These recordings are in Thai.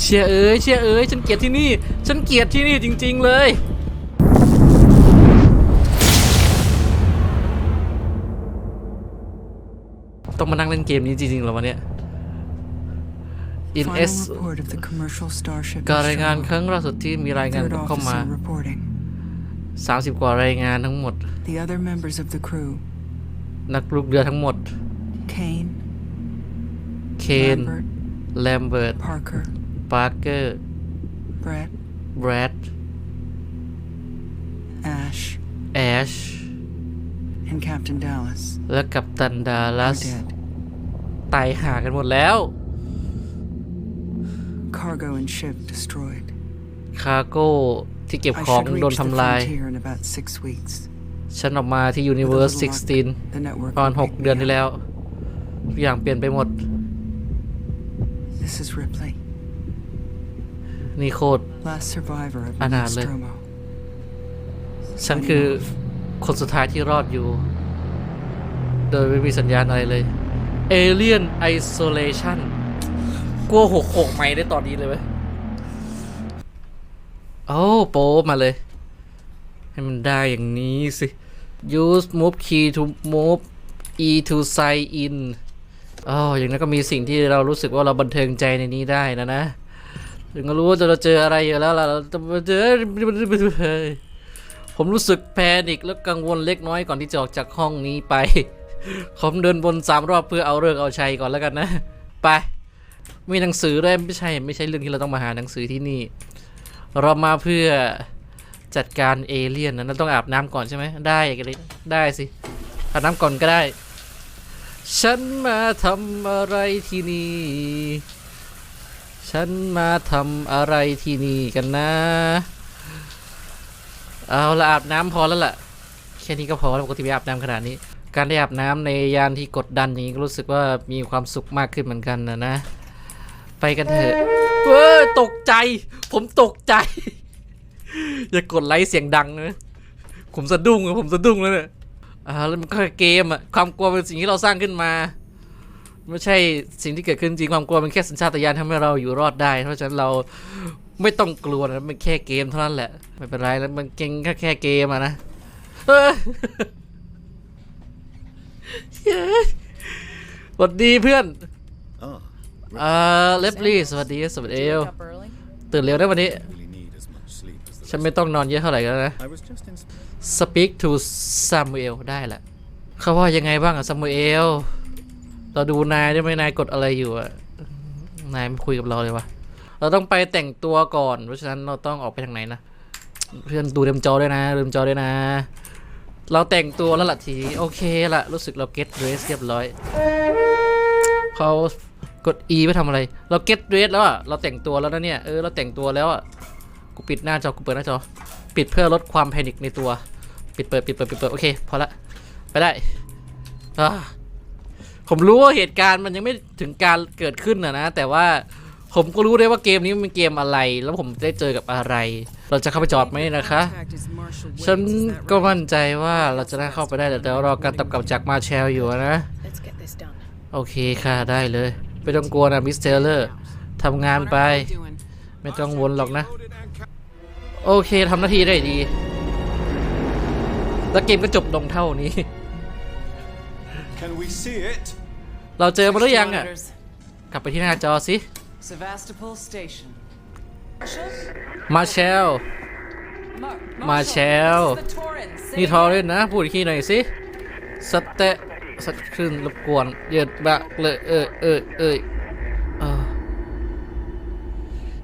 เชียเอ้ยเชียเอ้ยฉันเกลียดที่นี่ ฉันเกลียดที่นี่จริง ๆ เลยต้องมานั่งเล่นเกมนี้จริงๆเหรอวะเนี่ย In Final S report of the commercial starship การรายงานค Nostromo. รั้งล่าสุดที่มีรายงาน Third เข้ามา officer reporting. 30 กว่ารายงานทั้งหมด The other members of the crew: นักลูกเรือทั้งหมด Kane, เคน Lambert, แลมเบิร์ต Parker, ปาร์เกอร์ Brett, แบรด Ash, แอช and Captain Dallas และกัปตันดาลั are ส dead. ตายหากันหมดแล้ว Cargo and ship destroyed. คาโก้ที่เก็บ I ของ should โดน reach the ทำลาย frontier in about six weeks. ฉันออกมาที่ Universe 16 The network ประมาณ will pick 6เดือน me ที่ up. แล้วทุกอย่างเปลี่ยนไปหมด This is Ripley, นี่โคตร last survivor of the อนาถเลย Nostromo. ฉันคือคนสุดท้ายที่รอดอยู่ โดยไม่มีสัญญาณอะไรเลย Alien Isolation กลัวหกหกใหม่ได้ตอนนี้เลยไหมโอ้โป๊มาเลย ให้มันได้อย่างนี้สิ use move key to move e to sign in อ๋ออย่างนั้นก็มีสิ่งที่เรารู้สึกว่าเราบันเทิงใจในนี้ได้นะนะ ถึงก็รู้ว่าเราเจออะไรอยู่แล้วล่ะเราจะเจอผมรู้สึกแพนิคและกังวลเล็กน้อยก่อนที่จะออกจากห้องนี้ไป ผมเดินบนสามรอบเพื่อเอาเลิกษ์เอาชัยก่อนแล้วกันนะ ไป มีหนังสือด้วยไม่ใช่ ไม่ใช่เรื่องที่เราต้องมาหาหนังสือที่นี่ เรามาเพื่อจัดการเอเลี่ยนนะเราต้องอาบน้ำก่อนใช่ไหมได้กันเลยได้สิอาบน้ำก่อนก็ได้ ฉันมาทำอะไรที่นี่ ฉันมาทำอะไรที่นี่กันนะ เอาละอาบน้ำพอแล้วล่ะ แค่นี้ก็พอแล้วปกติไม่อาบน้ำขนาดนี้ การได้อาบน้ำในยานที่กดดันอย่างนี้ก็รู้สึกว่ามีความสุขมากขึ้นเหมือนกันนะนะ ไปกันเถอะเว้ยตกใจ ผมตกใจ อย่ากดไลค์เสียงดังนะผมสะดุ้งผมสะดุ้งแล้วเนี่ยอ่าแล้วมันก็เกมอะความกลัวเป็นสิ่งที่เราสร้างขึ้นมา ไม่ใช่สิ่งที่เกิดขึ้นจริงความกลัวเป็นแค่สัญชาตญาณทำให้เราอยู่รอดได้ เพราะฉะนั้นเราไม่ต้องกลัวนะมันแค่เกมเท่านั้นแหละ ไม่เป็นไรแล้วมันเก่งแค่แค่เกมอะนะเอ้ยเย้ยสวัสดีเพื่อน Ah, อ่าเลฟลี่สวัสดีสวัสดีเอล up early? ตื่นเร็วได้วันนี้ really need as much sleep as the ฉันไม่ต้องนอนเยอะเท่าไหร่ก็แล้วนะ I was just in. Speak to Samuel ได้แหละเขาว่ายังไงบ้างอะ Samuel เเราดูนายได้ไหมนายกดอะไรอยู่อะนายไม่คุยกับเราเลยวะเราต้องไปแต่งตัวก่อน เพราะฉะนั้นเราต้องออกไปทางไหนนะ เพื่อนดูเต็มจอด้วยนะเต็มจอด้วยนะ เราแต่งตัวแล้วล่ะทีโอเคละรู้สึกเรา get dress เรียบร้อยเขากด E ไปทำอะไร เรา get dress แล้วอะเราแต่งตัวแล้วนะเนี่ย เออ เราแต่งตัวแล้วอะกูปิดหน้าจอ กูเปิดหน้าจอ ปิดเพื่อลดความแพนิคในตัว ปิดเปิด ปิดเปิด ปิดเปิด โอเค พอละ ไปได้อ่า ผมรู้ว่าเหตุการณ์มันยังไม่ถึงการเกิดขึ้นนะนะ แต่ว่าผมก็รู้ได้ว่าเกมนี้มันเป็นเกมอะไร แล้วผมได้เจอกับอะไร เราจะเข้าไปจอดไหมนะคะ ฉันก็มั่นใจว่าเราจะได้เข้าไปได้แต่เดี๋ยวรอการตอบกลับจากมาแชลอยู่นะ Let's get this done. โอเคค่ะได้เลยไม่ต้องกลัวนะมิสเทเลอร์ทำงานไป ไม่ต้องวนหรอกนะ โอเคทำหน้าที่ได้ดี แล้วเกมก็จบลงเท่านี้ เราเจอมาหรือยังอะ Kilometers. กลับไปที่หน้าจอสิ Sevastopol Station. มาแชล Mar- Marshall. This is the Torrens. นี่ทอเล่นนะ พูดอีกทีหน่อยสิสเตะสักครึ่งรบกวน เย็ดบะเลยเออเออเอยเออ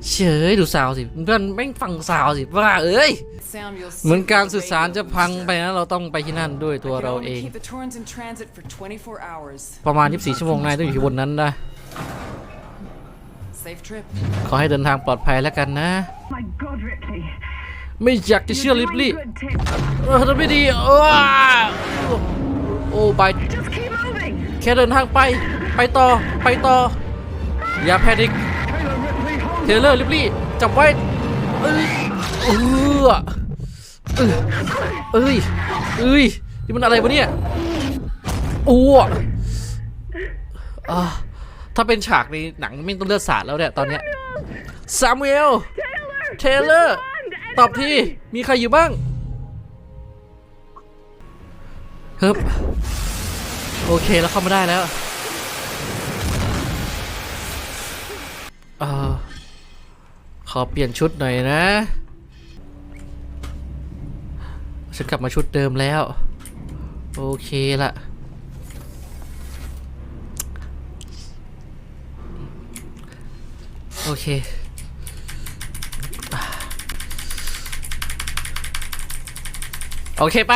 เฉยดูสาวสิเพื่อนแม่งฟังสาวสิว่าเอ้ย Sound you'll เหมือน see การ with the สื่อสาร radio จะพัง booster. ไปนะเราต้องไปที่นั่นด้วยตัว I can เรา only เอง keep the Torrens in transit for 24 hours. ประมาณ 24 ชั่วโมงนายต้องอยู่ที่บนนั้นนะ Safe trip. ขอให้เดินทางปลอดภัยแล้วกันนะ My God, Ripley. ไม่อยากจะเชื่อลิบลี่ Doing good, Tim. เออทำไม่ดีเออโอ้ไป Just keep moving. แค่เดินทางไป ไปต่อไปต่ออย่าแพนิค Taylor Ripley, hold เทเลอร์ลิบลี่จับไว้เอ้ยเออเอ้ยเอ้ยเอ้ยนี่มันอะไรวะเนี่ยอ้วกอ่าถ้าเป็นฉากในหนังไม่ต้องเลือดสาดแล้วเนี่ยตอนเนี้ยซามูเอลเทเลอร์ตอบทีมีใครอยู่บ้างเฮ้บโอเคแล้วเข้ามาได้แล้วเออ ขอเปลี่ยนชุดหน่อยนะ ฉันกลับมาชุดเดิมแล้ว โอเคละโอเค โอเคไป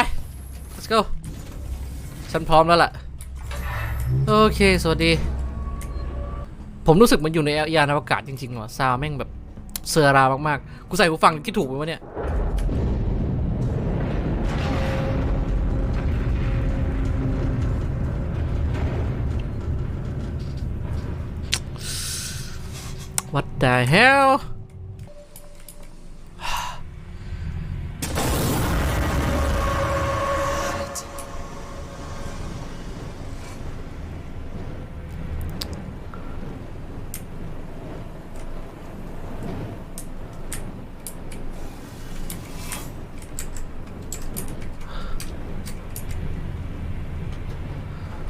let's go ฉันพร้อมแล้วล่ะ โอเค สวัสดี ผมรู้สึกมันอยู่ในยานอวกาศจริงๆว่ะซาวแม่งแบบ เซอร์รามากๆ กูใส่หูฟังคิดถูกไหมวะเนี่ย What the hell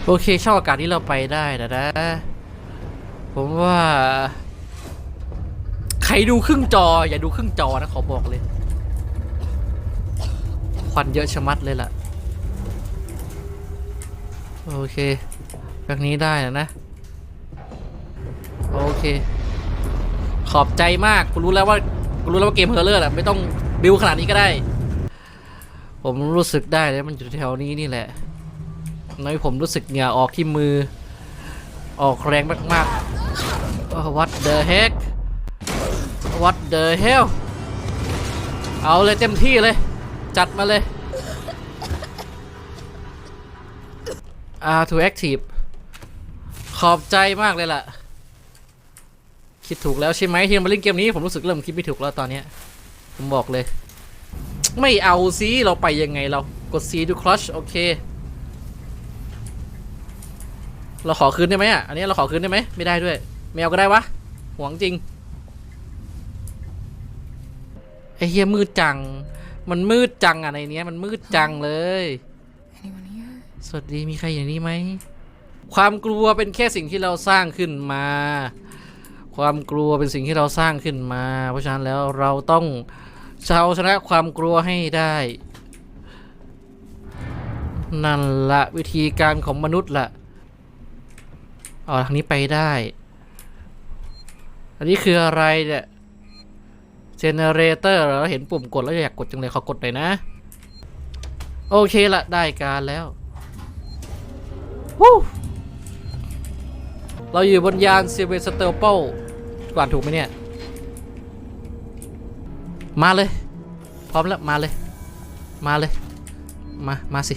โอเคช่องอากาศที่เราไปได้นะนะ ผมว่า ใครดูครึ่งจอ อย่าดูครึ่งจอนะขอบอกเลย ควันเยอะชะมัดเลยล่ะ โอเคแบบนี้ได้นะนะ โอเค ขอบใจมากกูรู้แล้วว่ากูรู้แล้วว่าเกมเฮอร์เลอร์อะไม่ต้องบิวขนาดนี้ก็ได้ ผมรู้สึกได้เลยมันอยู่แถวนี้นี่แหละ น้อยผมรู้สึกเหงื่อออกที่มือ ออกแรงมากๆ what the heck what the hell เอาเลยเต็มที่เลย จัดมาเลย R to active ขอบใจมากเลยล่ะ คิดถูกแล้วใช่ไหมที่มาเล่นเกมนี้ผมรู้สึกเริ่มคิดไม่ถูกแล้วตอนนี้ ผมบอกเลย ไม่เอาซิเราไปยังไงเรากด C to crush โอเค เราขอคืนได้ไหมอะ อันนี้เราขอคืนได้ไหมไม่ได้ด้วยไม่เอาก็ได้วะหวงจริง ไอ้เฮียมืดจัง มันมืดจังอะในเนี้ย มันมืดจังเลย สวัสดีมีใครอย่างนี้ไหม ความกลัวเป็นแค่สิ่งที่เราสร้างขึ้นมา ความกลัวเป็นสิ่งที่เราสร้างขึ้นมา เพราะฉะนั้นแล้วเราต้องเอาชนะความกลัวให้ได้ นั่นละวิธีการของมนุษย์ละ เอาทางนี้ไปได้ อันนี้คืออะไรเนี่ยเจเนเรเตอร์เราเห็นปุ่มกดแล้วอยากกดจังเลยขอกดหน่อยนะ โอเคละได้การแล้ววู้เราอยู่บนยานซิเวสเตอร์เปิลกวานถูกไหมเนี่ย มาเลย พร้อมแล้ว มาเลย มาเลย มา มาสิ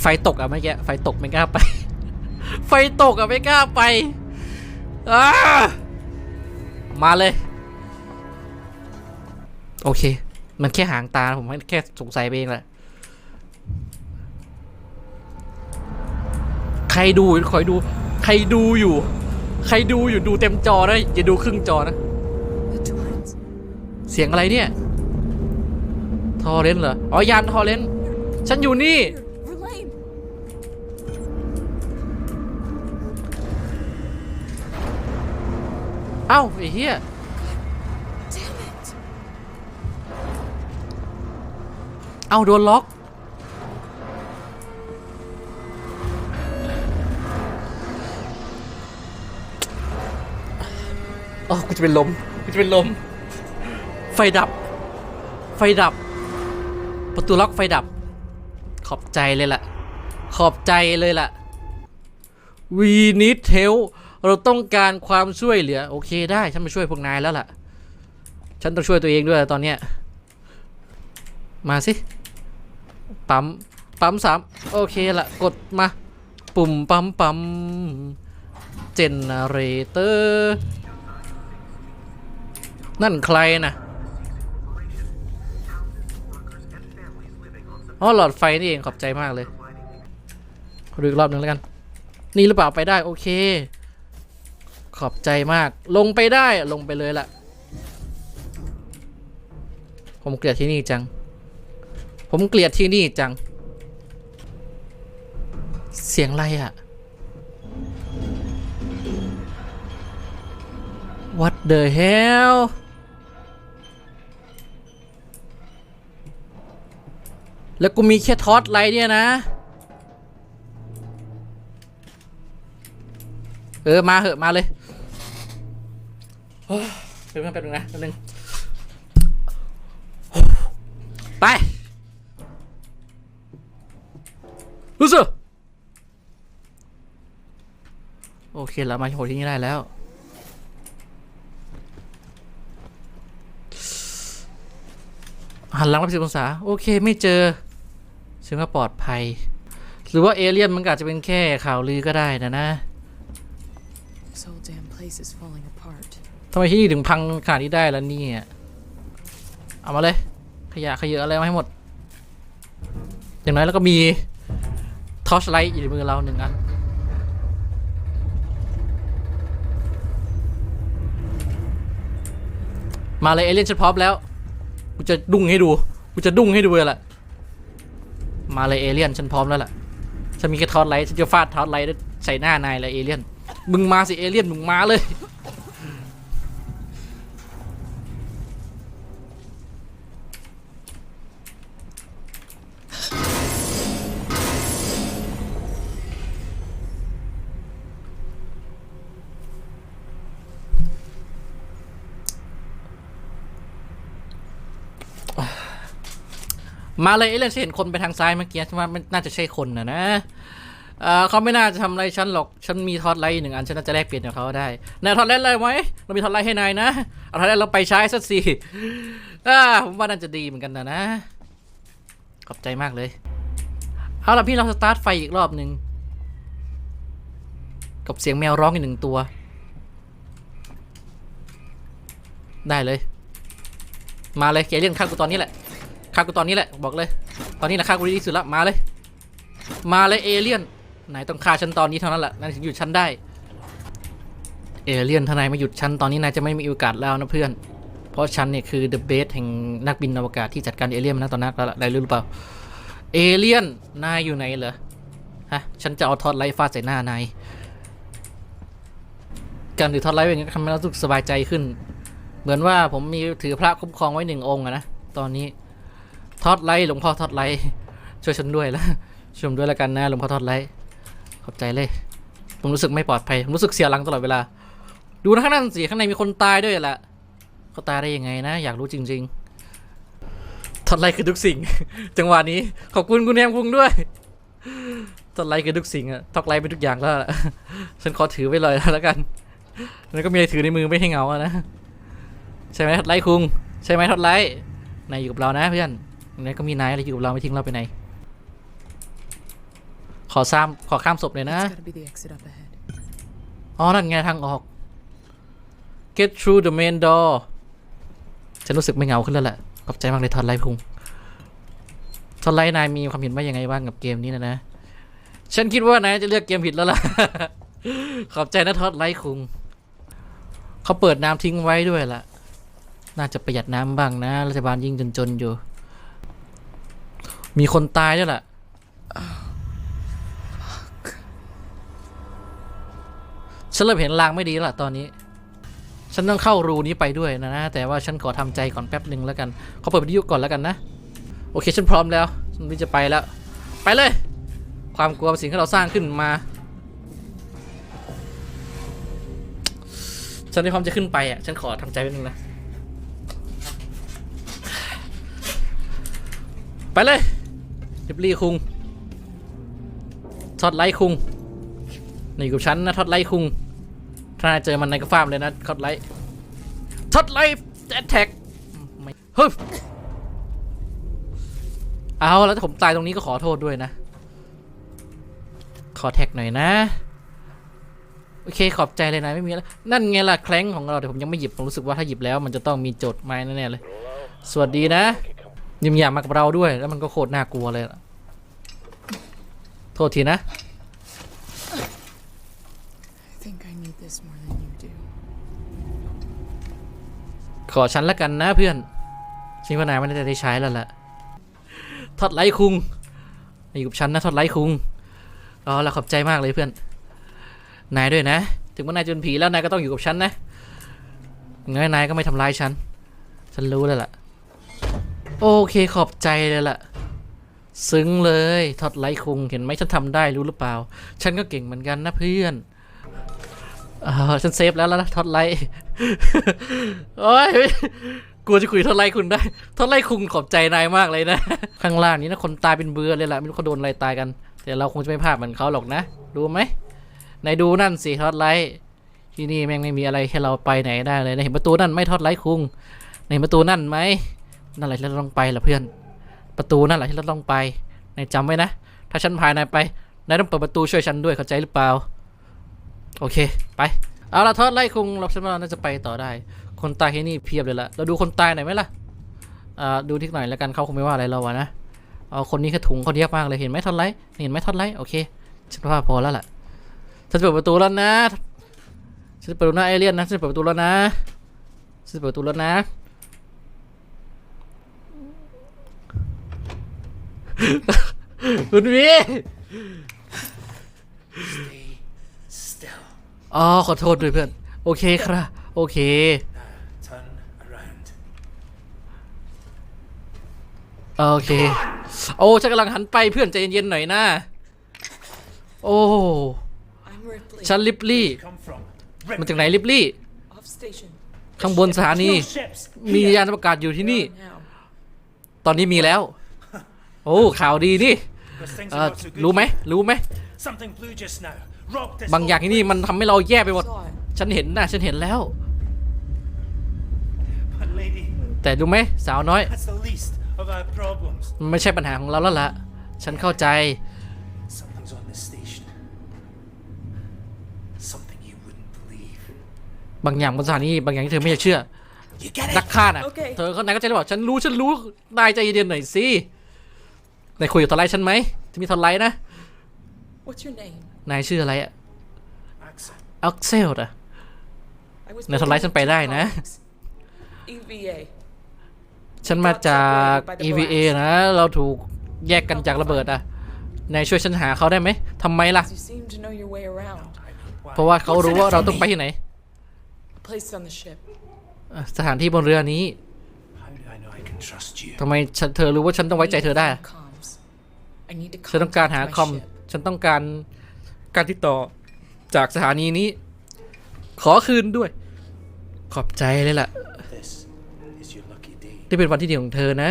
ไฟตกอะเมื่อกี้ไฟตกไม่กล้าไป ไฟตกอะไม่กล้าไปอามาเลย โอเค มันแค่หางตาผมแค่สงสัยไปเองแหละใครดูคอยดู ใครดูอยู่ ใครดูอยู่ดูเต็มจอนะอย่าดูครึ่งจอนะ เสียงอะไรเนี่ย ทอเรนเหรอ อ๋อยานทอเรนฉันอยู่นี่ เอ้าไอ้เหี้ย Damn it! เอ้าโดนล็อก อ๋อ กูจะเป็นลม กูจะเป็นลม ไฟดับ ไฟดับ ประตูล็อกไฟดับ ขอบใจเลยล่ะ ขอบใจเลยล่ะ We need help เราต้องการความช่วยเหลือ โอเคได้ฉันมาช่วยพวกนายแล้วล่ะ ฉันต้องช่วยตัวเองด้วยตอนเนี้ยมาสิ ปั๊ม ปั๊มสามโอเคละกดมา ปุ่มปั๊มปั๊มเจนเนเรเตอร์นั่นใครนะอ๋อหลอดไฟนี่เองขอบใจมากเลยดูอีกรอบหนึ่งแล้วกัน นี่หรือเปล่าไปได้ โอเค ขอบใจมากลงไปได้ลงไปเลยล่ะผมเกลียดที่นี่จัง ผมเกลียดที่นี่จัง เสียงอะไรอะ What the hell แล้วกูมีแค่ทอสไลท์เนี่ยนะ เออมาเหอะมาเลยโอ้ยเดี๋ยวแป๊บนึงนะแป๊บนึงไปรู้สึกโอเคเรามาโหที่นี่ได้แล้วหันหลังไปสิบองศาโอเคไม่เจอฉันก็ปลอดภัย หรือว่าเอเลี่ยนมันก็อาจจะเป็นแค่ข่าวลือก็ได้นะนะ ทำไมที่นี่ถึงพังขนาดนี้ได้แล้วเนี่ย เอามาเลย ขยะขยะอะไรมาให้หมด อย่างน้อยแล้วก็มีทอชไลท์อยู่ในมือเราหนึ่งอันมาเลยเอเลี่ยนฉันพร้อมแล้ว กูจะดุ้งให้ดู กูจะดุ้งให้ดูเลยล่ะ มาเลยเอเลี่ยนฉันพร้อมแล้วล่ะ ฉันมีแค่ทอร์ชไลท์ฉันจะฟาดทอร์ชไลท์ใส่หน้านายเลยเอเลี่ยน มึงมาสิเอเลี่ยนมึงมาเลย มาเลยเอเลี่ยนฉันเห็นคนไปทางซ้ายเมื่อกี้ฉันว่ามันน่าจะใช่คนนะนะ เออเขาไม่น่าจะทำอะไรฉันหรอก ฉันมีทอดไลท์หนึ่งอัน ฉันน่าจะแลกเปลี่ยนกับเขาได้นายทอดไลท์อะไรไหมเรามีทอดไลท์ให้นายนะ เอาทอดไลท์เราไปใช้สักสิอ่าผมว่าน่าจะดีเหมือนกันนะนะ ขอบใจมากเลย เอาล่ะพี่เราสตาร์ทไฟอีกรอบหนึ่งกับเสียงแมวร้องอีกหนึ่งตัว ได้เลย มาเลยเกเลี่ยนฆ่ากูตอนนี้แหละฆ่ากูตอนนี้แหละ บอกเลย ตอนนี้นะฆ่ากูดีที่สุดละ มาเลย มาเลยเอเลี่ยน ไหนต้องฆ่าฉันตอนนี้เท่านั้นแหละนายถึงหยุดฉันได้ เอเลี่ยนทนายมาหยุดฉันตอนนี้นายจะไม่มีโอกาสแล้วนะเพื่อน เพราะฉันเนี่ยคือ the best แห่งนักบินอวกาศที่จัดการเอเลี่ยนมานะตอนนั้นแล้วล่ะได้รู้หรือเปล่า เอเลี่ยนนายอยู่ไหนเหรอ ฮะ ฉันจะเอาทอดไลท์ฟาดใส่หน้านาย การถือทอดไลท์อย่างนี้ทำให้เรารู้สึกสบายใจขึ้น เหมือนว่าผมมีถือพระคุ้มครองไว้หนึ่งองค์นะ ตอนนี้ทอดไลท์หลวงพ่อทอดไลท์ช่วยฉันด้วยละช่วยผมด้วยละกันนะหลวงพ่อทอดไลท์ ขอบใจเลย ผมรู้สึกไม่ปลอดภัย ผมรู้สึกเสียหลังตลอดเวลา ดูนะข้างหน้าสิข้างในมีคนตายด้วยแหละเขาตายได้ยังไงนะ อยากรู้จริง ๆทอดไลท์คือทุกสิ่ง จังหวะนี้ ขอบคุณคุณแฮมคุงด้วยทอดไลท์คือทุกสิ่งอะทอดไลท์เป็นทุกอย่างแล้วละฉันขอถือไว้เลยแล้วกัน แล้วก็มีอะไรถือในมือไม่ให้เหงาอะนะใช่ไหมทอดไลท์คุง ใช่ไหมทอดไลท์นายอยู่กับเรานะเพื่อนนายก็มีนายอะไรอยู่กับเราไม่ทิ้งเราไปไหน ขอซ้ำขอข้ามศพเลยนะ It's gotta be the exit up ahead. อ๋อ นั่นไงทางออก get through the main door ฉันรู้สึกไม่เหงาขึ้นแล้วแหละ ขอบใจมากเลยทอนไลท์พุงทอนไลท์นายมีความเห็นว่ายังไงบ้างกับเกมนี้นะนะ ฉันคิดว่านายจะเลือกเกมผิดแล้วล่ะ ขอบใจนะทอดไลท์คุง เขาเปิดน้ำทิ้งไว้ด้วยล่ะ น่าจะประหยัดน้ำบ้างนะ รัฐบาลยิ่งจนๆอยู่ มีคนตายด้วยล่ะ ฉันเริ่มเห็นลางไม่ดีแล้วล่ะตอนนี้ ฉันต้องเข้ารูนี้ไปด้วยนะนะแต่ว่าฉันขอทำใจก่อนแป๊บหนึ่งแล้วกันเขาเปิดวิทยุก่อนแล้วกันนะ โอเคฉันพร้อมแล้วฉันจะไปแล้ว ไปเลย ความกลัวสิ่งที่เราสร้างขึ้นมา ฉันมีความจะขึ้นไปอะฉันขอทำใจแป๊บนึงนะไปเลยริบลี่คุงทอดไลท์คุงนี่กับฉันนะท็อตไลท์คุง ถ้าเจอมันในกระฟ้ามเลยนะท็อตไลท์ท็อตไลท์แอตแทกไม่เฮ้ยเอาแล้วผมตายตรงนี้ก็ขอโทษด้วยนะ ขอแท็กหน่อยนะ โอเคขอบใจเลยนะไม่มีแล้ว นั่นไงล่ะแคล้งของเราแต่ผมยังไม่หยิบ ผมรู้สึกว่าถ้าหยิบแล้วมันจะต้องมีโจทย์ไม้แน่ๆเลย สวัสดีนะยิมอยากมากับเราด้วย แล้วมันก็โคตรน่ากลัวเลย โทษทีนะ I think I need this more than you do. ขอฉันละกันนะเพื่อนชิงว่านายไม่น่าจะได้ใช้แล้วล่ะทอดไลท์คุงอยู่กับฉันนะทอดไลท์คุงอ๋อเราขอบใจมากเลยเพื่อน นายด้วยนะ ถึงว่านายจนผีแล้วนายก็ต้องอยู่กับฉันนะงั้นนายก็ไม่ทำร้ายฉัน ฉันรู้แล้วล่ะ โอเคขอบใจเลยล่ะ ซึ้งเลยทอดไลท์คุงเห็นไหมฉันทำได้รู้หรือเปล่า ฉันก็เก่งเหมือนกันนะเพื่อน ออฉันเซฟแล้วแล้วนะทอดไลท์โอ้ยกลัวจะคุยทอดไลท์คุณได้ทอดไลท์คุณขอบใจนายมากเลยนะ ข้างล่างนี้นะคนตายเป็นเบื่อเลยล่ะไม่รู้เขาโดนอะไรตายกัน แต่เราคงจะไม่พลาดเหมือนเขาหรอกนะรู้ไหมนายดูนั่นสิทอดไลท์ที่นี่แม่งไม่มีอะไรให้เราไปไหนได้เลยนะเห็นประตูนั่นไม่ทอดไลท์คุงในประตูนั่นไหมนั่นแหละที่เราต้องไปล่ะเพื่อน ประตูนั่นแหละที่เราต้องไปนายจำไว้นะ ถ้าฉันพายนายไปนายต้องเปิดประตูช่วยฉันด้วยเข้าใจหรือเปล่า โอเค ไป เอาละทอดไล่คุงเราฉันว่าเราน่าจะไปต่อได้ คนตายที่นี่เพียบเลยละเราดูคนตายหน่อยไหมล่ะอ่าดูทิกหน่อยแล้วกันเขาคงไม่ว่าอะไรเราอะนะเอาคนนี้แค่ถุงเขาเยอะมากเลยเห็นไหมทอดไลท์เห็นไหมทอดไลท์โอเคฉันว่าพอแล้วล่ะฉันเปิดประตูแล้วนะฉันเปิดประตูหน้าเอเลี่ยนนะฉันเปิดประตูแล้วนะฉันเปิดประตูแล้วนะคุณวี อ๋อขอโทษด้วยเพื่อน โอเคครับ โอเค Turn around. โอเค โอ้ฉันกำลังหันไปเพื่อนใจเย็นๆหน่อยนะ โอ้ I'm Ripley. ฉันลิปลี่ Come from. มาจากไหนลิปลี่ Off station. ข้างบนสถานี No ships. มียานอวกาศอยู่ที่นี่ Now. ตอนนี้มีแล้ว โอ้ข่าวดีนี่ Because things เอ่ are อ not so good. รู้ไหม รู้ไหม Something blew just now. Rocked this บางอย่างที่นี่มันทำให้เราแย่ไปหมด Saw it. ฉันเห็นนะฉันเห็นแล้ว But lady, แต่รู้ไหมสาวน้อย that's the least of our problems. มันไม่ใช่ปัญหาของเราแล้วล่ะ ฉันเข้าใจ Something's on this station. Something you wouldn't believe. บางอย่างบนสถานีบางอย่างที่เธอไม่อยากเชื่อ You get นัก it? ฆ่าน่ะโอเคเธอเขานายก็ใจบอกฉันรู้ฉันรู้ นายใจเย็นๆหน่อยสินายคุยกับทอไลท์ฉันไหมจะมีทอไลท์นะ What's your name? นายชื่ออะไรอะ Axel. ออกเซลอะ I was นายทำร้ายฉันไปได้นะ EVA. ฉันมาจาก EVA นะ เราถูกแยกกันจากระเบิดอะนายช่วยฉันหาเขาได้ไหมทำไมล่ะ You seem to know your way around. I mean, why? เพราะว่าเขารู้ว่าเราต้องไปที่ไหน A place on the ship. เอ่อสถานที่บนเรือนี้ How do I know I can trust you? ทำไมฉันเธอรู้ว่าฉันต้องไว้ใจเธอได้อะ Comms. I need to ฉันต้องการหา contact คอม my ship. ฉันต้องการ การติดต่อจากสถานีนี้ ขอคืนด้วย ขอบใจเลยล่ะ This is your lucky day. นี่เป็นวันที่ดีของเธอนะ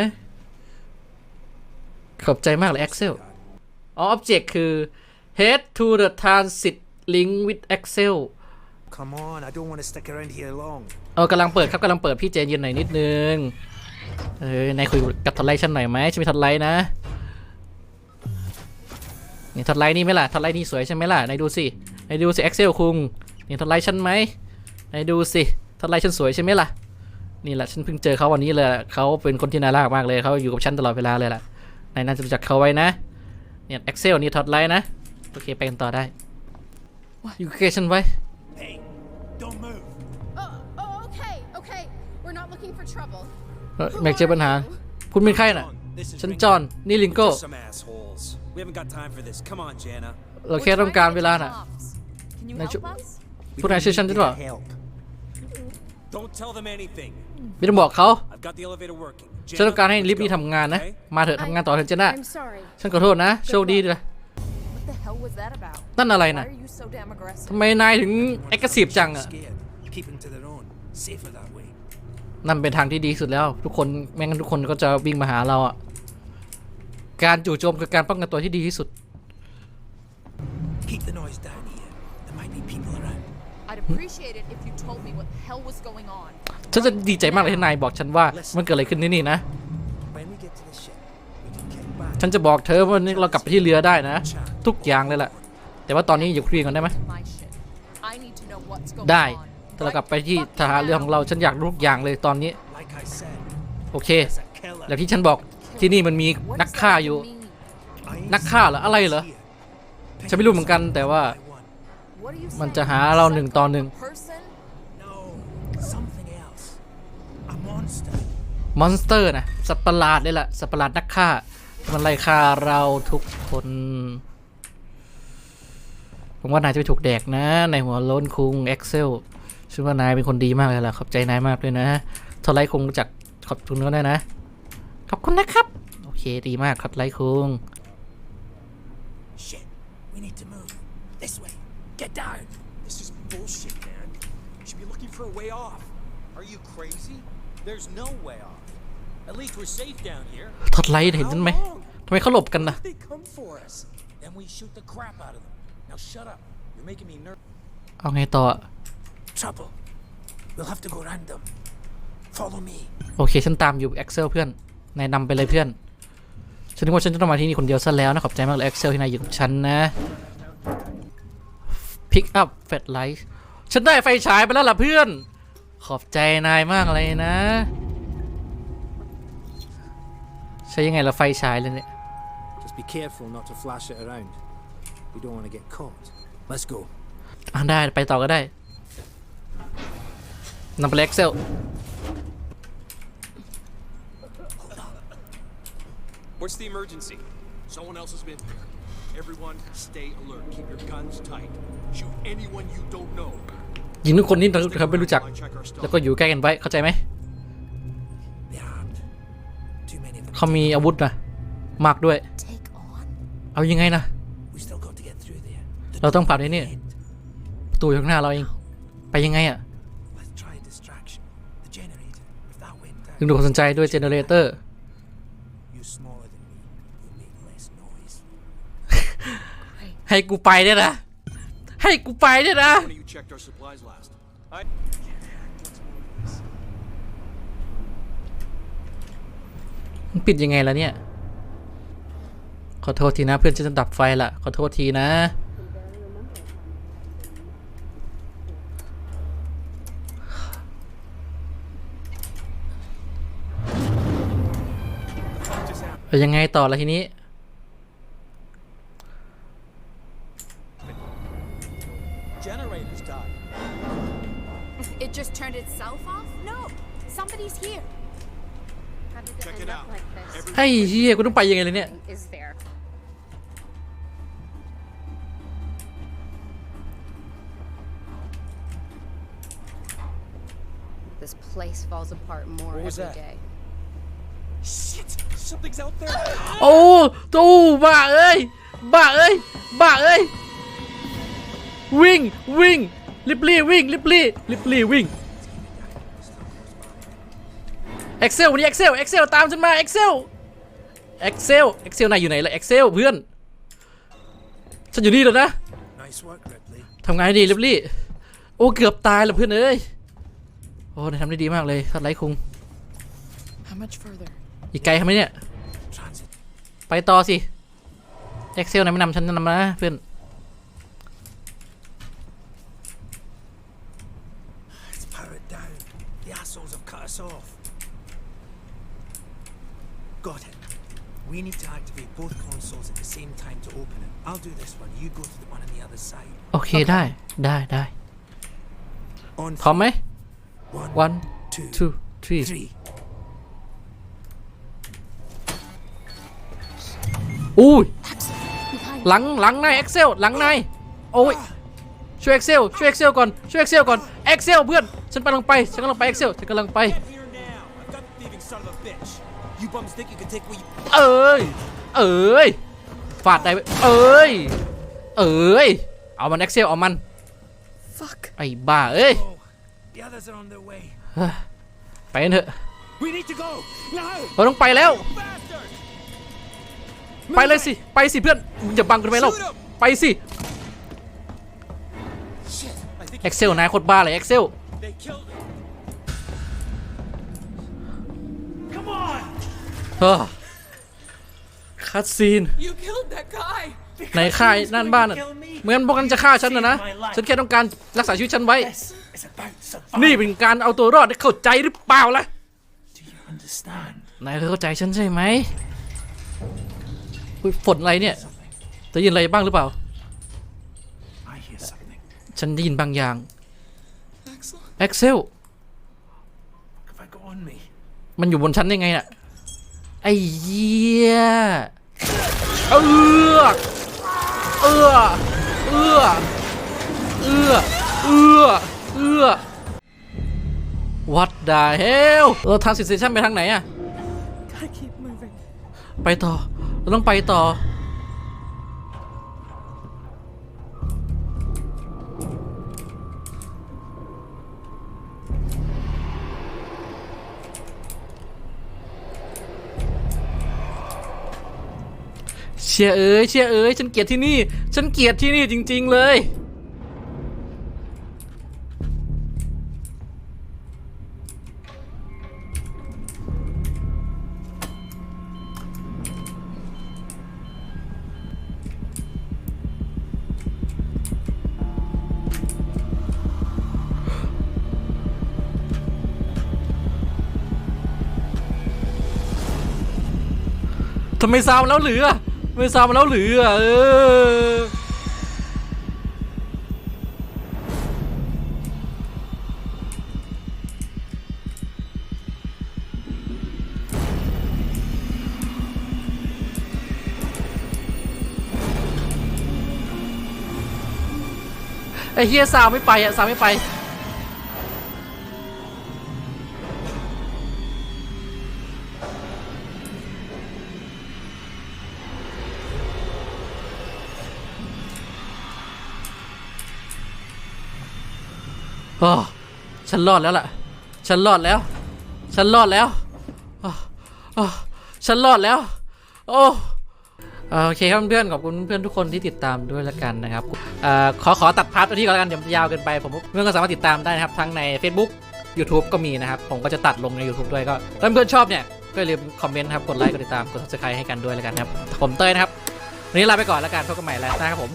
ขอบใจมากเลย Excel อ๋อ object คือ head to the transit link with Excel Come on, I don't want to stick around here long. เออกำลังเปิดครับกำลังเปิดพี่เจนเย็นหน่อยนิดนึง เอ้ยนายคุยกับทัดไลท์ฉันหน่อยไหมฉันมีทัดไลท์นะ นี่ทัดไลท์นี่ไหมล่ะทัดไลท์นี่สวยใช่ไหมล่ะนายดูสินายดูสิ Excel คุงนี่ทัดไลท์ฉันไหมนายดูสิทัดไลท์ฉันสวยใช่ไหมล่ะนี่แหละฉันเพิ่งเจอเขาวันนี้เลยเขาเป็นคนที่น่ารักมากเลยเขาอยู่กับฉันตลอดเวลาเลยล่ะนายน่าจะรู้จักเขาไว้นะเนี่ย Excel นี่ทัดไลท์นะโอเคไปกันต่อได้อยู่กับฉันไว้ Hey, don't move. Oh, oh, okay, okay. We're not looking for trouble. เอ่อแม็กเจอปัญหา คุณเป็นใครน่ะ ฉันจอห์นนี่ลิงโก้ Some assholes. We haven't got time for this. Come on, Jana. เราแค่ต้องการเวลาน่ะ Can you Now, help ju- us? พวกนายช่วยฉันได้หรอ Help. Don't tell them anything. ไม่ต้องบอกเขา I've got the elevator working. ฉันต้องการให้ let's ลิฟต์ go, นี่ทำงานนะ okay? มาเถอะทำงานต่อเถอะเจน่า I'm sorry. ฉันขอโทษนะ โชคดีเลย What the hell was that about? นั่นอะไร Why นะ are you so damn aggressive? ทำไมนายถึงเอ็กซ์ซีฟจังอะ Scared. Keeping to their own. Safer that way. นั่นเป็นทางที่ดีสุดแล้ว ทุกคนแม่งั้นทุกคนก็จะวิ่งมาหาเราอะ การจู่โจมคือการป้องกันตัวที่ดีที่สุด Keep the noise down here. There might be people around. I'd appreciate it if you told me what the hell was going on. ฉันจะดีใจมากเลยที่นายบอกฉันว่ามันเกิดอะไรขึ้นที่นี่นะ When we get to the ship, we can kick back. ฉันจะบอกเธอว่าเรากลับไปที่เรือได้นะ ทุกอย่างเลยแหละแต่ว่าตอนนี้อยู่คุยกันได้ไหม My shit. I need to know what's going ได้ on. ถ้าเรากลับไปที่ทหารเรือของเราฉันอยากรู้ทุกอย่างเลยตอนนี้ Like I said, โอเค there's a killer. อย่างที่ฉันบอก ที่นี่มันมีนักฆ่าอยู่ นักฆ่าเหรออะไรเหรอฉันไม่รู้เหมือนกันแต่ว่ามันจะหาเราหนึ่งต่อหนึ่งมอนสเตอร์นะสัตว์ประหลาดเลยล่ะสัตว์ประหลาดนักฆ่า มันไล่ฆ่าเราทุกคน ผมว่านายจะไปถูกแดกนะ ในหัวล้นคุงเอ็กเซลฉันว่านายเป็นคนดีมากเลยล่ะขอบใจนายมากเลยนะทอไลคุงจักขอบคุณก็ได้นะ ขอบคุณนะครับ โอเคดีมากครับไลคุง Shit. We need to move. This way. Get down. This is bullshit, man. You should be looking for a way off. Are you crazy? There's no way off. At least we're safe down here. ทอดไลท์เห็นไหมทำไมเขาหลบกันนะ They come for us. Then we shoot the crap out of them. Now shut up. You're making me nervous. เอาไงต่อ Trouble. We'll have to go round them. Follow me. โอเคฉันตามอยู่เอ็กเซลเพื่อน นายนำไปเลยเพื่อน ฉันนึกว่าฉันจะต้องมาที่นี่คนเดียวซะแล้วนะ ขอบใจมากเลยเอ็กเซลที่นายอยู่กับฉันนะพิกอัพแฟลไลท์ฉันได้ไฟฉายไปแล้วล่ะเพื่อน ขอบใจนายมากเลยนะ ใช้ยังไงละไฟฉายเลยเนี่ย Just be careful not to flash it around. We don't want to get caught. Let's go. อะได้ไปต่อก็ได้นำไปเอ็กเซล What's the emergency? Someone else has been here. Everyone, stay alert. Keep your guns tight. Shoot anyone you don't know. ยิงทุกคนที่เราไม่รู้จัก I check our แล้ว stuff. ก็อยู่ใกล้กันไว้ เข้าใจไหม They're armed. Too many of them. เขามีอาวุธนะมากด้วย Take on? เอายังไงนะ We still got to get through there. The เราต้อง door ผ่านไอ้นี่ end. ประตูอยู่ข้างหน้าเราเอง ไปยังไงอะ Let's try a distraction. The generator. If that went ดึง down, ดูดความสนใจด้วยเจเนเรเตอร์ ให้กูไปเนี่ยนะ ให้กูไปเนี่ยนะ มันปิดยังไงแล้วเนี่ย ขอโทษทีนะเพื่อนฉันจะดับไฟละขอโทษทีนะ ยังไงต่อละทีนี้ เฮียกูต้องไปยังไงเลยเนี่ย Is there? This place falls apart more What was every that? day. shit. Something's out there. โอ้ตู้บ้าเอ้ยบ้าเอ้ยบ้าเอ้ยวิ่งวิ่งลิบลี่วิ่งลิบลี่ลิบลี่วิ่งเอ็กเซลวันนี้เอ็กเซลเอ็กเซลตามฉันมาเอ็กเซล เอ็กเซลเอ็กเซลนายอยู่ไหนล่ะเอ็กเซลเพื่อน ฉันอยู่นี่แล้วนะ Nice work, Ripley. ทำไงดีลิบลี่ โอ้ เกือบตายแล้วเพื่อนเอ้ย โอ้นายทำได้ดีมากเลยทัดไลท์คุง How much further? อีกไกลทำไหมเนี่ย Transit. ไปต่อสิเอ็กเซลนายไม่นำฉันนำนะเพื่อน It's powered down. The assholes have cut us off. Got it. We need to activate both consoles at the same time to open it. I'll do this one. You go to the one on the other side. โอเคได้ได้ได้ On พร้อมไหม One, one two, two three three. อุ้ยหลังหลังนายเอ็กเซลหลังนายโอ้ยช่วยเอ็กเซลช่วยเอ็กเซลก่อนช่วยเอ็กเซลก่อนเอ็กเซลเพื่อนฉันกำลังไปฉันกำลังไปเอ็กเซลฉันกำลังไป Get here now. I've got the thieving son of a bitch. You bums think you can take what you เอ้ย เอ้ย ฟาดได้ไหมเอ้ย เอ้ย เอามันเอ็กเซลเอามัน Fuck. ไอ้บ้า เอ้ย Oh, the others are on their way. ไปกันเถอะ We need to go now. เราต้องไปแล้ว bastard! ไปเลยสิ ไปสิเพื่อนมึงอย่าบังกันไปแล้ว ไปสิ Shit. I think เอ็กเซลนายโคตรบ้าเลยเอ็กเซล they killed คัดซีน You killed that guy! ในค่ายนั่นบ้านน่ะเหมือนพวกนั้นจะฆ่าฉันนะนะ ฉันแค่ต้องการรักษาชีวิตฉันไว้ It's about survival. นี่เป็นการเอาตัวรอดได้เข้าใจหรือเปล่าล่ะ Do you understand? นายเข้าใจฉันใช่ไหมอุ๊ยฝนอะไรเนี่ยได้ยินอะไรบ้างหรือเปล่า I hear something. ฉันได้ยินบางอย่าง Axel? แอ็กเซล Have I got on me? มันอยู่บนชั้นได้ไงน่ะ ไอ้เหี้ยเออเออเออเออเออเออ What the hell เราทางสิสเซชันไปทางไหนอะ Gotta keep moving. ไปต่อเราต้องไปต่อ เชียเอ้ยเชียเอ้ยฉันเกลียดที่นี่ ฉันเกลียดที่นี่จริง ๆ เลยทำไมซาวแล้วหรือ ไม่ซาวแล้วหรืออะเออไอ้เฮียซาวไม่ไปอะซาวไม่ไป โอ้ฉันรอดแล้วล่ะ ฉันรอดแล้ว ฉันรอดแล้วโอ้โอ้ฉันรอดแล้ว โอ้โอเคครับเพื่อนขอบคุณเพื่อนทุกคนที่ติดตามด้วยละกันนะครับอขอขอตัดพาร์ทตัวที่ก่อนแล้วกันเดี๋ยวมันยาวเกินไปผมเพื่อนก็สามารถติดตามได้นะครับทั้งใน Facebook YouTube ก็มีนะครับ ผมก็จะตัดลงใน YouTube ด้วยก็ถ้าเพื่อนๆชอบเนี่ยก็อย่าลืมคอมเมนต์นะครับ กดไลค์ กดติดตาม กด subscribe ให้กันด้วยแล้วกันครับ ผมเต้ยนะครับ วันนี้ลาไปก่อนแล้วกันพบกันใหม่แล้วนะครับผม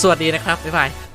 สวัสดีนะครับ บ๊ายบาย